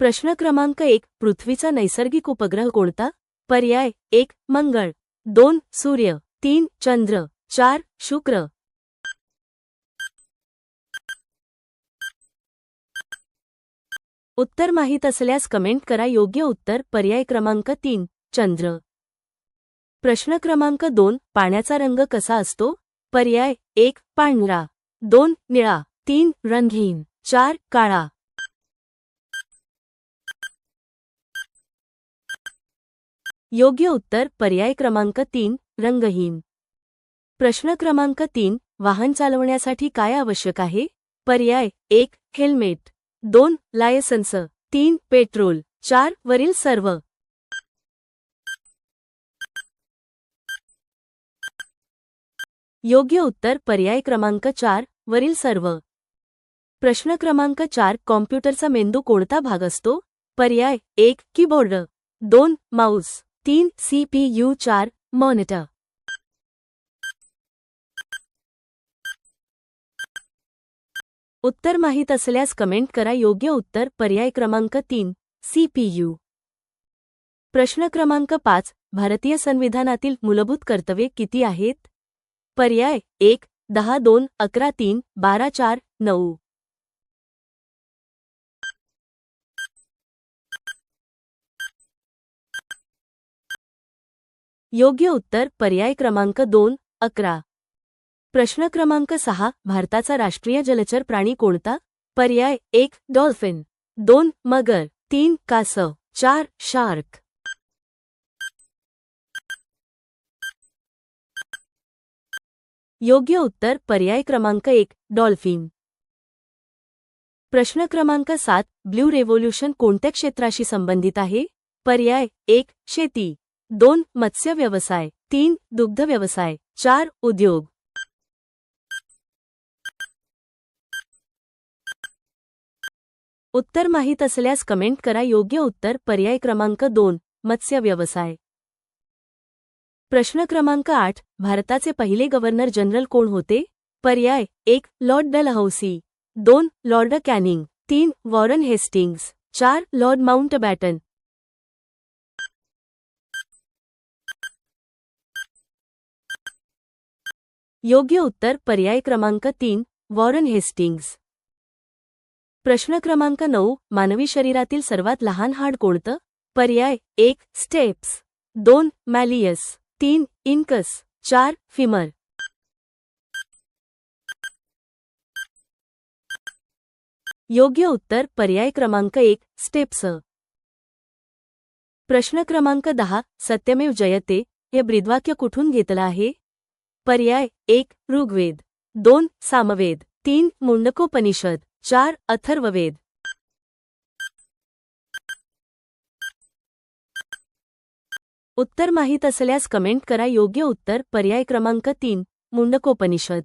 प्रश्न क्रमांक एक पृथ्वीचा नैसर्गिक उपग्रह कोणता? पर्याय एक मंगळ. दोन सूर्य. तीन चंद्र. चार शुक्र. उत्तर माहीत असल्यास कमेंट करा. योग्य उत्तर पर्याय क्रमांक तीन चंद्र. प्रश्न क्रमांक दोन पाण्याचा रंग कसा असतो? पर्याय एक पांढरा. दोन निळा. तीन रंगहीन. चार काळा. योग्य उत्तर पर्याय क्रमांक तीन रंगहीन. प्रश्न क्रमांक तीन वाहन चालवण्यासाठी काय आवश्यक आहे? पर्याय एक हेल्मेट. दोन लायसन्स. तीन पेट्रोल. चार वरील सर्व. योग्य उत्तर पर्याय क्रमांक चार वरील सर्व. प्रश्न क्रमांक चार कॉम्प्युटरचा मेंदू कोणता भाग असतो? पर्याय एक कीबोर्ड. दोन माऊस. तीन सीपीयू चार मॉनिटर. उत्तर माहीत असल्यास कमेंट करा. योग्य उत्तर पर्याय क्रमांक तीन सीपीयू. प्रश्न क्रमांक पाच भारतीय संविधानातील मूलभूत कर्तव्ये किती आहेत? पर्याय एक दहा दोन अकरा तीन बारा चार नऊ. योग्य उत्तर पर्याय क्रमांक दोन अकरा. प्रश्न क्रमांक सहा भारताचा राष्ट्रीय जलचर प्राणी कोणता? पर्याय एक डॉल्फिन. दोन मगर. तीन कासव चार शार्क. योग्य उत्तर पर्याय क्रमांक एक डॉल्फिन. प्रश्न क्रमांक सात ब्ल्यू रेव्होल्यूशन कोणत्या क्षेत्राशी संबंधित आहे? पर्याय एक शेती. दोन मत्स्य व्यवसाय तीन दुग्ध व्यवसाय चार उद्योग. उत्तर माहीत असल्यास कमेंट करा. योग्य उत्तर पर्याय क्रमांक दोन मत्स्य व्यवसाय. प्रश्न क्रमांक आठ भारताचे पहिले गव्हर्नर जनरल कोण होते? पर्याय एक लॉर्ड डलहौसी दोन लॉर्ड कॅनिंग तीन वॉरन हेस्टिंग्स चार लॉर्ड माउंट योग्य उत्तर पर्याय क्रमांक तीन वॉरन हेस्टिंग्स. प्रश्न क्रमांक नऊ मानवी शरीरातील सर्वात लहान हाड कोणतं? पर्याय एक स्टेप्स. दोन मॅलियस. तीन इनकस. चार फिमर. योग्य उत्तर पर्याय क्रमांक एक स्टेप्स. प्रश्न क्रमांक दहा सत्यमेव जयते हे ब्रीदवाक्य कुठून घेतलं आहे? पर्याय एक ऋग्वेद. दोन सामवेद. तीन मुंडकोपनिषद. चार अथर्ववेद. उत्तर माहीत असल्यास कमेंट करा. योग्य उत्तर पर्याय क्रमांक तीन मुंडकोपनिषद.